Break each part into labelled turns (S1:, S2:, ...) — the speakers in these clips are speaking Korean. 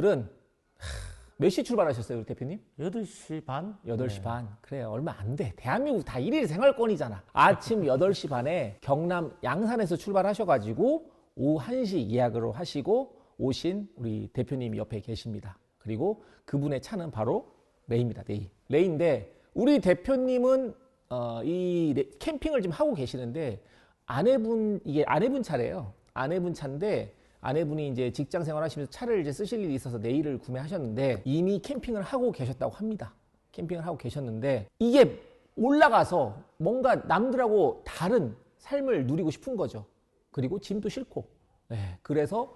S1: 자, 오늘은 몇 시 출발하셨어요, 우리 대표님?
S2: 8시 반?
S1: 8시
S2: 네.
S1: 반. 그래, 얼마 안 돼. 대한민국 다 일일 생활권이잖아. 아침 8시 반에 경남 양산에서 출발하셔가지고 오후 1시 예약으로 하시고 오신 우리 대표님이 옆에 계십니다. 그리고 그분의 차는 바로 레이입니다, 레이. 레이인데 우리 대표님은 어, 이 레- 캠핑을 지금 하고 계시는데 아내분, 이게 아내분 차래요. 아내분 차인데 아내분이 이제 직장 생활 하시면서 차를 이제 쓰실 일이 있어서 내일을 구매하셨는데 이미 캠핑을 하고 계셨다고 합니다. 캠핑을 하고 계셨는데 이게 올라가서 뭔가 남들하고 다른 삶을 누리고 싶은 거죠. 그리고 짐도 싫고. 네, 그래서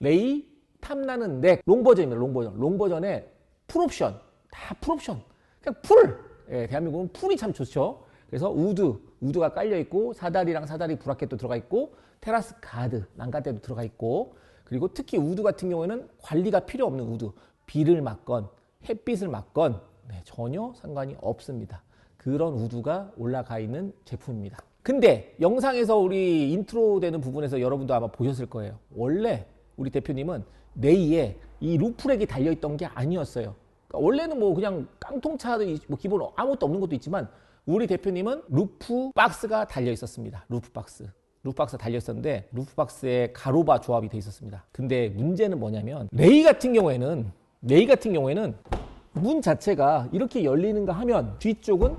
S1: 레이 탐나는 넥 롱버전입니다. 롱버전. 롱버전에 풀옵션. 다 풀옵션. 그냥 풀. 예, 대한민국은 풀이 참 좋죠. 그래서 우드, 우드가 깔려 있고 사다리랑 사다리 브라켓도 들어가 있고 테라스 가드, 난간대도 들어가 있고 그리고 특히 우드 같은 경우에는 관리가 필요 없는 우드. 비를 맞건 햇빛을 맞건 네, 전혀 상관이 없습니다. 그런 우드가 올라가 있는 제품입니다. 근데 영상에서 우리 인트로 되는 부분에서 여러분도 아마 보셨을 거예요. 원래 우리 대표님은 네이에 이 루프렉이 달려있던 게 아니었어요. 그러니까 원래는 뭐 그냥 깡통차도 뭐 기본 아무것도 없는 것도 있지만 우리 대표님은 루프 박스가 달려 있었습니다. 루프 박스. 루프 박스가 달려 있었는데 루프 박스에 가로바 조합이 돼 있었습니다. 근데 문제는 뭐냐면 레이 같은 경우에는 레이 같은 경우에는 문 자체가 이렇게 열리는가 하면 뒤쪽은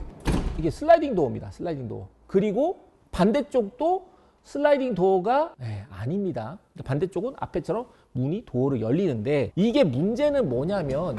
S1: 이게 슬라이딩 도어입니다. 슬라이딩 도어. 그리고 반대쪽도 슬라이딩 도어가 네, 아닙니다. 반대쪽은 앞에처럼 문이 도어로 열리는데 이게 문제는 뭐냐면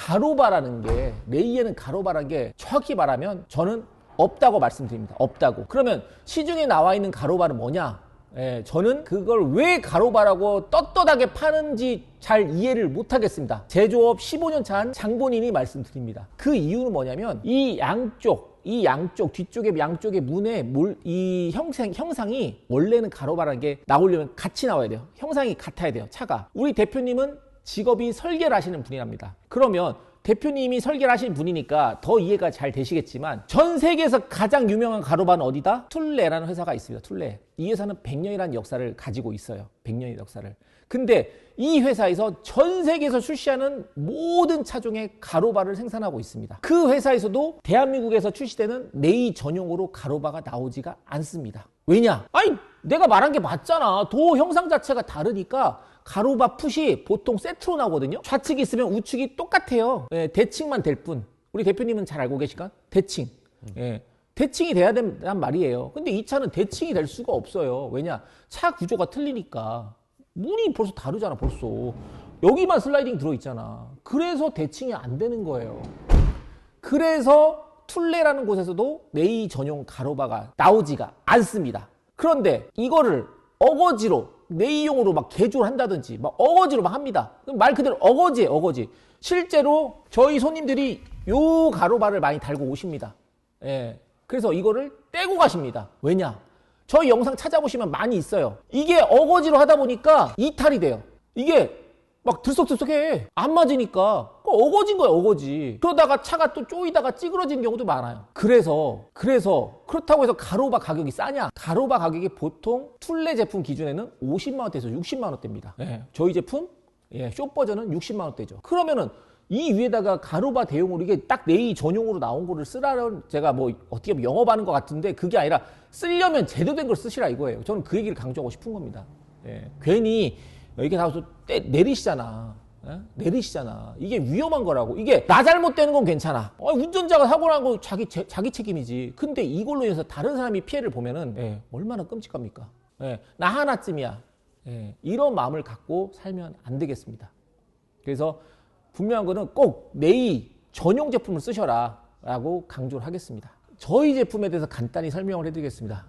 S1: 가로바라는 게 레이에는 가로바라는 게 정확히 말하면 저는 없다고 말씀드립니다. 없다고. 그러면 시중에 나와 있는 가로바는 뭐냐? 예, 저는 그걸 왜 가로바라고 떳떳하게 파는지 잘 이해를 못하겠습니다. 제조업 15년 차한 장본인이 말씀드립니다. 그 이유는 뭐냐면 이 양쪽, 이 양쪽 뒤쪽에 양쪽의 문에 몰, 이 형상 형상이 원래는 가로바라는 게 나오려면 같이 나와야 돼요. 형상이 같아야 돼요. 차가. 우리 대표님은 직업이 설계를 하시는 분이랍니다. 그러면 대표님이 설계를 하신 분이니까 더 이해가 잘 되시겠지만 전 세계에서 가장 유명한 가로바는 어디다? 툴레라는 회사가 있습니다. 툴레. 이 회사는 100년이라는 역사를 가지고 있어요. 100년의 역사를. 근데 이 회사에서 전 세계에서 출시하는 모든 차종의 가로바를 생산하고 있습니다. 그 회사에서도 대한민국에서 출시되는 네이 전용으로 가로바가 나오지가 않습니다. 왜냐? 아니 내가 말한 게 맞잖아. 도 형상 자체가 다르니까 가로바 풋이 보통 세트로 나오거든요. 좌측이 있으면 우측이 똑같아요. 예, 대칭만 될 뿐. 우리 대표님은 잘 알고 계실까? 대칭. 예. 대칭이 돼야 된단 말이에요. 근데 이 차는 대칭이 될 수가 없어요. 왜냐? 차 구조가 틀리니까. 문이 벌써 다르잖아, 벌써. 여기만 슬라이딩 들어있잖아. 그래서 대칭이 안 되는 거예요. 그래서 툴레라는 곳에서도 네이 전용 가로바가 나오지가 않습니다. 그런데 이거를 어거지로 네이용으로 막 개조를 한다든지 막 어거지로 막 합니다. 말 그대로 어거지예요, 어거지. 실제로 저희 손님들이 요 가로바를 많이 달고 오십니다. 예. 그래서 이거를 떼고 가십니다. 왜냐? 저희 영상 찾아보시면 많이 있어요. 이게 어거지로 하다 보니까 이탈이 돼요. 이게 막 들썩들썩해. 안 맞으니까. 그거 어거진 거야, 어거지. 그러다가 차가 또 쪼이다가 찌그러지는 경우도 많아요. 그래서, 그래서, 그렇다고 해서 가로바 가격이 싸냐? 가로바 가격이 보통 툴레 제품 기준에는 50만원대에서 60만원대입니다. 예, 저희 제품, 예, 쇼 버전은 60만원대죠. 그러면은 이 위에다가 가로바 대용으로 이게 딱 네이 전용으로 나온 거를 쓰라는 제가 뭐 어떻게 보면 영업하는 것 같은데 그게 아니라 쓰려면 제대로 된 걸 쓰시라 이거예요. 저는 그 얘기를 강조하고 싶은 겁니다. 예, 괜히 이렇게 나와서 떼, 내리시잖아. 예? 내리시잖아. 이게 위험한 거라고. 이게 나 잘못되는 건 괜찮아. 어, 운전자가 사고 난 거 자기 제- 자기 책임이지. 근데 이걸로 인해서 다른 사람이 피해를 보면은 예, 얼마나 끔찍합니까? 예, 나 하나쯤이야. 예, 이런 마음을 갖고 살면 안 되겠습니다. 그래서 분명한 거는 꼭 네이 전용 제품을 쓰셔라 라고 강조를 하겠습니다. 저희 제품에 대해서 간단히 설명을 해드리겠습니다.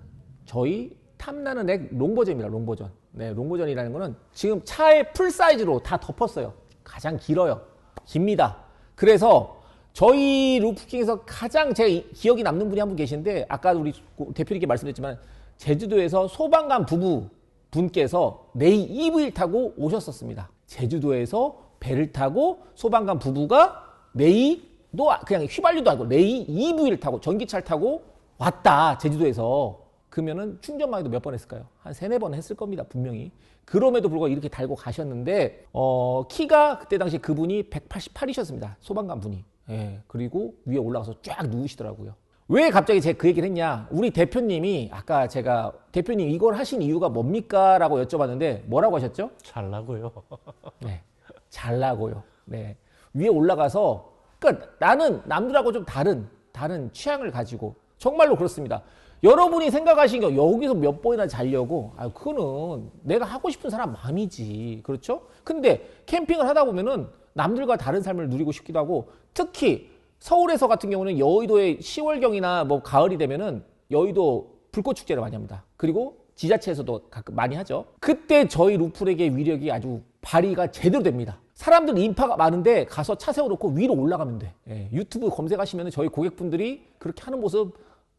S1: 저희 탐나는 액 롱버전입니다. 롱버전. 네, 롱버전이라는 거는 지금 차의 풀 사이즈로 다 덮었어요. 가장 길어요. 깁니다. 그래서 저희 루프킹에서 가장 제 이- 기억이 남는 분이 한 분 계신데 아까 우리 대표님께 말씀드렸지만 제주도에서 소방관 부부 분께서 네이 EV를 타고 오셨었습니다. 제주도에서 배를 타고 소방관 부부가 네이도 그냥 휘발유도 아니고 네이 EV를 타고 전기차를 타고 왔다 제주도에서 그러면은 충전만 해도 몇 번 했을까요? 한 세네 번 했을 겁니다, 분명히. 그럼에도 불구하고 이렇게 달고 가셨는데, 어, 키가 그때 당시 그분이 188이셨습니다. 소방관 분이. 예, 그리고 위에 올라가서 쫙 누우시더라고요. 왜 갑자기 제가 그 얘기를 했냐? 우리 대표님이 아까 제가 대표님 이걸 하신 이유가 뭡니까? 라고 여쭤봤는데 뭐라고 하셨죠?
S2: 잘나고요.
S1: 네. 잘나고요. 네. 위에 올라가서 그러니까 나는 남들하고 좀 다른 다른 취향을 가지고 정말로 그렇습니다. 여러분이 생각하신 게 여기서 몇 번이나 자려고 아 그거는 내가 하고 싶은 사람 마음이지. 그렇죠? 근데 캠핑을 하다 보면은 남들과 다른 삶을 누리고 싶기도 하고 특히 서울에서 같은 경우는 여의도에 10월경이나 뭐 가을이 되면은 여의도 불꽃 축제를 많이 합니다. 그리고 지자체에서도 가끔 많이 하죠. 그때 저희 루플에게 위력이 아주 발휘가 제대로 됩니다. 사람들 인파가 많은데 가서 차 세워놓고 위로 올라가면 돼. 예, 유튜브 검색하시면 저희 고객분들이 그렇게 하는 모습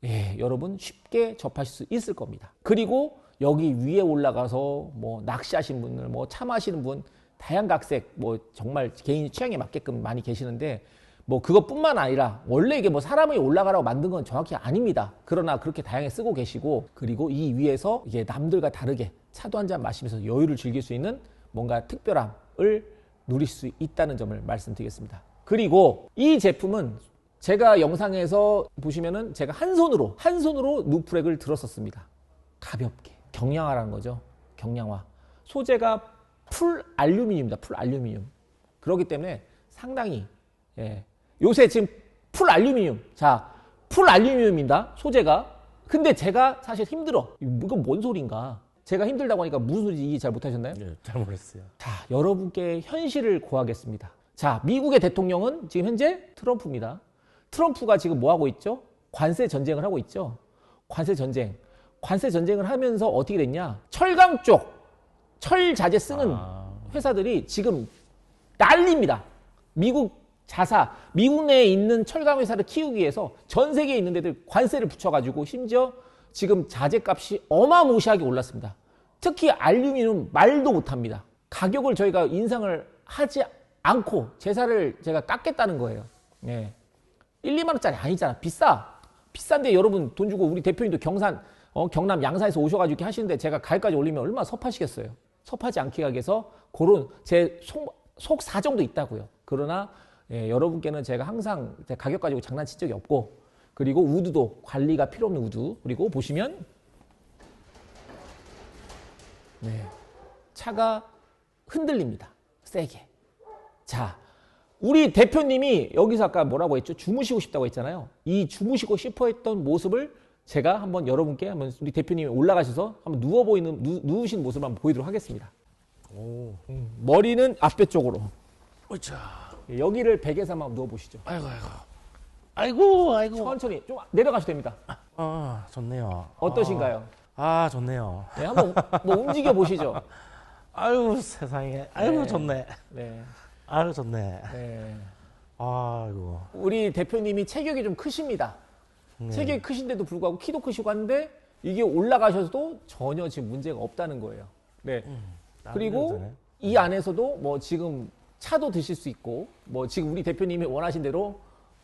S1: 예, 여러분 쉽게 접하실 수 있을 겁니다. 그리고 여기 위에 올라가서 뭐 낚시하시는 분들, 뭐 차 마시는 분, 다양각색 뭐 정말 개인 취향에 맞게끔 많이 계시는데 뭐 그것뿐만 아니라 원래 이게 뭐 사람이 올라가라고 만든 건 정확히 아닙니다. 그러나 그렇게 다양하게 쓰고 계시고 그리고 이 위에서 이게 남들과 다르게 차도 한 잔 마시면서 여유를 즐길 수 있는 뭔가 특별함을 누릴 수 있다는 점을 말씀드리겠습니다. 그리고 이 제품은 제가 영상에서 보시면은 제가 한 손으로 한 손으로 누프렉을 들었었습니다. 가볍게 경량화라는 거죠. 경량화. 소재가 풀 알루미늄입니다. 풀 알루미늄. 그렇기 때문에 상당히 예. 요새 지금 풀 알루미늄. 자, 풀 알루미늄입니다. 소재가. 근데 제가 사실 힘들어. 이건 뭔 소린가? 제가 힘들다고 하니까 무슨 소리인지 이해 잘 못하셨나요?
S2: 네, 잘 모르겠어요.
S1: 자, 여러분께 현실을 고하겠습니다. 자, 미국의 대통령은 지금 현재 트럼프입니다. 트럼프가 지금 뭐 하고 있죠? 관세 전쟁을 하고 있죠. 관세 전쟁. 관세 전쟁을 하면서 어떻게 됐냐? 철강 쪽, 철 자재 쓰는
S2: 아.
S1: 회사들이 지금 난립니다. 미국 자사, 미국 내에 있는 철강 회사를 키우기 위해서 전 세계에 있는 데들 관세를 붙여가지고 심지어 지금 자재 값이 어마무시하게 올랐습니다. 특히 알루미늄 말도 못합니다. 가격을 저희가 인상을 하지 않고 제사를 제가 깎겠다는 거예요. 예. 1, 2만 원짜리 아니잖아. 비싸. 비싼데 여러분 돈 주고 우리 대표님도 경산, 어, 경남 양산에서 오셔가지고 이렇게 하시는데 제가 가격까지 올리면 얼마나 섭하시겠어요. 섭하지 않게 위해서 그런 제 속, 속 사정도 있다고요. 그러나 예, 여러분께는 제가 항상 제 가격 가지고 장난친 적이 없고 그리고 우드도 관리가 필요 없는 우드 그리고 보시면 네, 차가 흔들립니다. 세게. 자, 우리 대표님이 여기서 아까 뭐라고 했죠? 주무시고 싶다고 했잖아요. 이 주무시고 싶어 했던 모습을 제가 한번 여러분께 한번 우리 대표님이 올라가셔서 한번 누워 보이는 누, 누우신 모습을 한번 보이도록 하겠습니다.
S2: 오,
S1: 머리는 앞에 쪽으로.
S2: 어차.
S1: 예, 여기를 베개에서 한번 누워 보시죠.
S2: 아이고, 아이고. 아이고, 아이고.
S1: 천천히 좀 내려가셔도 됩니다.
S2: 아, 좋네요.
S1: 어떠신가요?
S2: 아, 좋네요.
S1: 네, 한번 뭐 움직여 보시죠.
S2: 아유, 세상에. 아이고,
S1: 네.
S2: 좋네.
S1: 네,
S2: 좋네.
S1: 네.
S2: 아이고.
S1: 우리 대표님이 체격이 좀 크십니다.
S2: 네.
S1: 체격이 크신데도 불구하고 키도 크시고 한데 이게 올라가셔도 전혀 지금 문제가 없다는 거예요. 네. 그리고
S2: 되네.
S1: 이 안에서도 뭐 지금 차도 드실 수 있고 뭐 지금 우리 대표님이 원하신 대로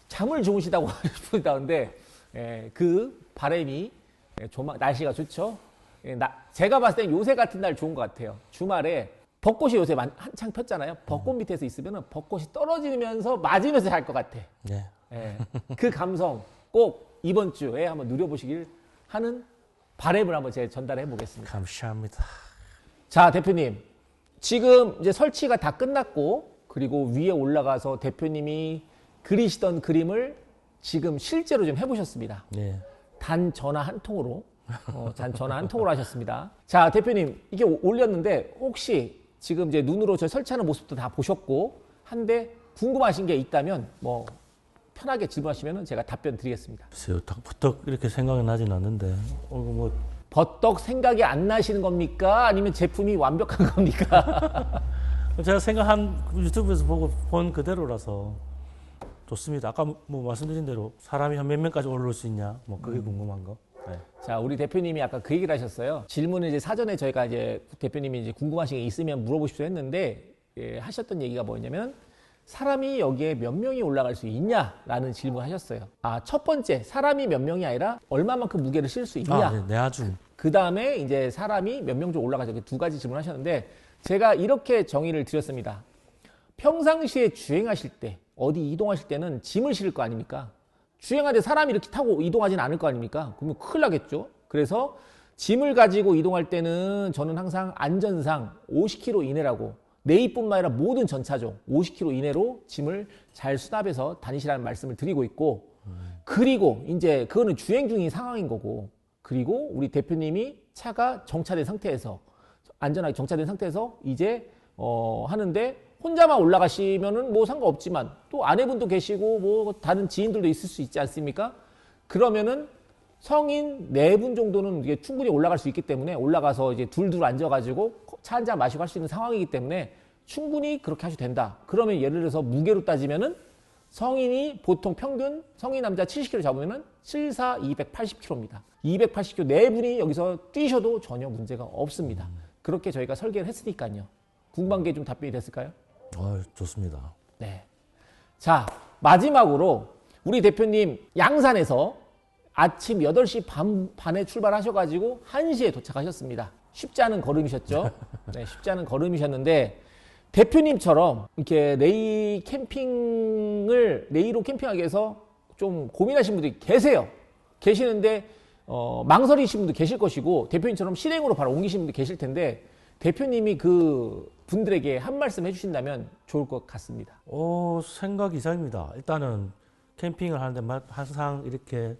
S1: 잠을 주무시다고 싶다는데 예, 그 바람이 예, 조마, 날씨가 좋죠. 예, 나, 제가 봤을 땐 요새 같은 날 좋은 것 같아요. 주말에 벚꽃이 요새 만- 한창 폈잖아요. 벚꽃 밑에서 있으면 벚꽃이 떨어지면서 맞으면서 잘 것 같아.
S2: 네.
S1: 예, 그 감성 꼭 이번 주에 한번 누려보시길 하는 바람을 한번 제가 전달해 보겠습니다.
S2: 감사합니다.
S1: 자, 대표님. 지금 이제 설치가 다 끝났고, 그리고 위에 올라가서 대표님이 그리시던 그림을 지금 실제로 좀 해보셨습니다.
S2: 네.
S1: 단 전화 한 통으로, 어, 단 전화 한 통으로 하셨습니다. 자, 대표님. 이게 오- 올렸는데, 혹시 지금 이제 눈으로 저 설치하는 모습도 다 보셨고, 한데 궁금하신 게 있다면, 뭐, 편하게 질문하시면 제가 답변 드리겠습니다.
S2: 글쎄요, 덕부터 이렇게 생각이 나진 않는데. 어, 뭐,
S1: 버떡 생각이 안 나시는 겁니까? 아니면 제품이 완벽한 겁니까?
S2: 제가 생각한 유튜브에서 보고 본 그대로라서 좋습니다. 아까 뭐 말씀드린 대로 사람이 한 몇 명까지 오를 수 있냐, 뭐 그게 궁금한 거. 네.
S1: 자, 우리 대표님이 아까 그 얘기를 하셨어요. 질문을 이제 사전에 저희가 이제 대표님이 이제 궁금하신 게 있으면 물어보십시오 했는데 예, 하셨던 얘기가 뭐였냐면 사람이 여기에 몇 명이 올라갈 수 있냐라는 질문을 하셨어요. 아, 첫 번째, 사람이 몇 명이 아니라 얼마만큼 무게를 실 수 있냐.
S2: 아, 네, 내아중.
S1: 그 다음에 이제 사람이 몇 명 정도 올라가죠. 두 가지 질문을 하셨는데 제가 이렇게 정의를 드렸습니다. 평상시에 주행하실 때 어디 이동하실 때는 짐을 실을 거 아닙니까? 주행할 때 사람이 이렇게 타고 이동하지는 않을 거 아닙니까? 그러면 큰일 나겠죠. 그래서 짐을 가지고 이동할 때는 저는 항상 안전상 50km 이내라고 내입뿐만 아니라 모든 전차종 50km 이내로 짐을 잘 수납해서 다니시라는 말씀을 드리고 있고 그리고 이제 그거는 주행 중인 상황인 거고 그리고 우리 대표님이 차가 정차된 상태에서 안전하게 정차된 상태에서 이제 어 하는데 혼자만 올라가시면은 뭐 상관없지만 또 아내분도 계시고 뭐 다른 지인들도 있을 수 있지 않습니까? 그러면은 성인 네 분 정도는 이게 충분히 올라갈 수 있기 때문에 올라가서 이제 둘둘 앉아가지고 차 한 잔 마시고 할 수 있는 상황이기 때문에 충분히 그렇게 하셔도 된다. 그러면 예를 들어서 무게로 따지면은 성인이 보통 평균 성인 남자 70kg 잡으면은 7, 4, 280kg입니다. 280kg 네 분이 여기서 뛰셔도 전혀 문제가 없습니다. 그렇게 저희가 설계를 했으니까요. 궁금한 게 좀 답변이 됐을까요?
S2: 어, 좋습니다.
S1: 네. 자, 마지막으로 우리 대표님 양산에서 아침 8시 반, 반에 출발하셔가지고 1시에 도착하셨습니다. 쉽지 않은 걸음이셨죠? 네, 쉽지 않은 걸음이셨는데 대표님처럼 이렇게 레이 캠핑을 레이로 캠핑하기 위해서 좀 고민하신 분들이 계세요. 계시는데 어, 망설이신 분도 계실 것이고 대표님처럼 실행으로 바로 옮기신 분도 계실 텐데 대표님이 그 분들에게 한 말씀 해주신다면 좋을 것 같습니다.
S2: 어, 생각 이상입니다. 일단은 캠핑을 하는데 마- 항상 이렇게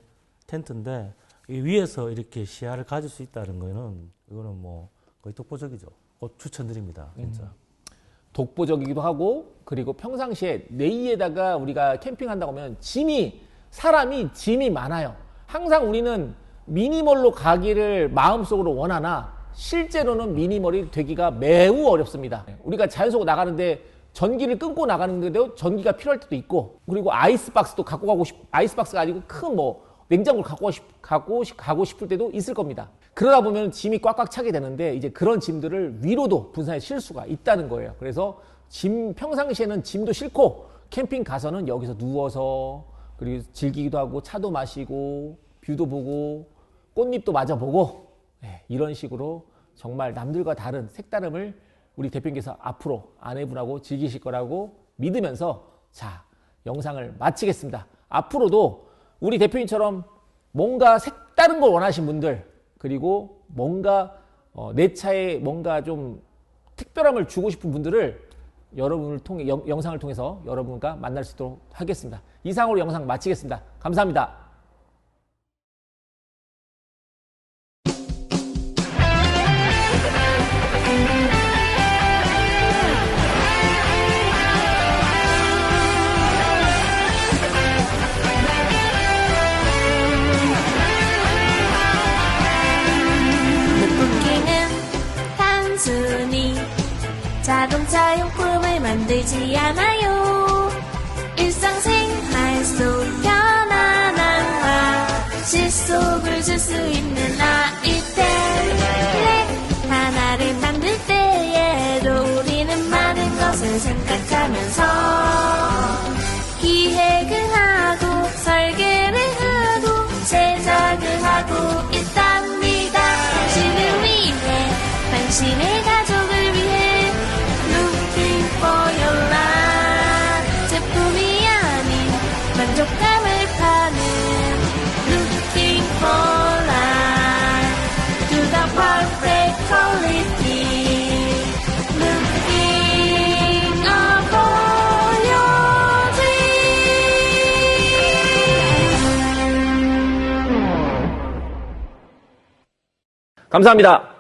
S2: 텐트인데 이 위에서 이렇게 시야를 가질 수 있다는 거는 이거는 뭐 거의 독보적이죠. 꼭 추천드립니다. 진짜.
S1: 독보적이기도 하고 그리고 평상시에 레이에다가 우리가 캠핑한다고 하면 짐이 사람이 짐이 많아요. 항상 우리는 미니멀로 가기를 마음속으로 원하나 실제로는 미니멀이 되기가 매우 어렵습니다. 우리가 자연 속으로 나가는데 전기를 끊고 나가는데도 전기가 필요할 때도 있고 그리고 아이스박스도 갖고 가고 싶 아이스박스가 아니고 큰 뭐 냉장고를 갖고 가 싶, 갖고 싶- 가고 싶을 때도 있을 겁니다. 그러다 보면 짐이 꽉꽉 차게 되는데 이제 그런 짐들을 위로도 분산해 실 수가 있다는 거예요. 그래서 짐 평상시에는 짐도 싣고 캠핑 가서는 여기서 누워서 그리고 즐기기도 하고 차도 마시고 뷰도 보고 꽃잎도 맞아보고 네, 이런 식으로 정말 남들과 다른 색다름을 우리 대표님께서 앞으로 아내분하고 즐기실 거라고 믿으면서 자 영상을 마치겠습니다. 앞으로도 우리 대표님처럼 뭔가 색다른 걸 원하신 분들 그리고 뭔가 어, 내 차에 뭔가 좀 특별함을 주고 싶은 분들을 여러분을 통해 영, 영상을 통해서 여러분과 만날 수 있도록 하겠습니다. 이상으로 영상 마치겠습니다. 감사합니다.
S3: 용품을 만들지 않아요. 일상생활 속 편안함과 실속을 줄 수 있는 아이템. 네, 하나를 만들 때에도 우리는 많은 것을 생각하면서 기획을 하고 설계를 하고 제작을 하고 있답니다. 당신을 위해 당신의 가족
S1: 감사합니다.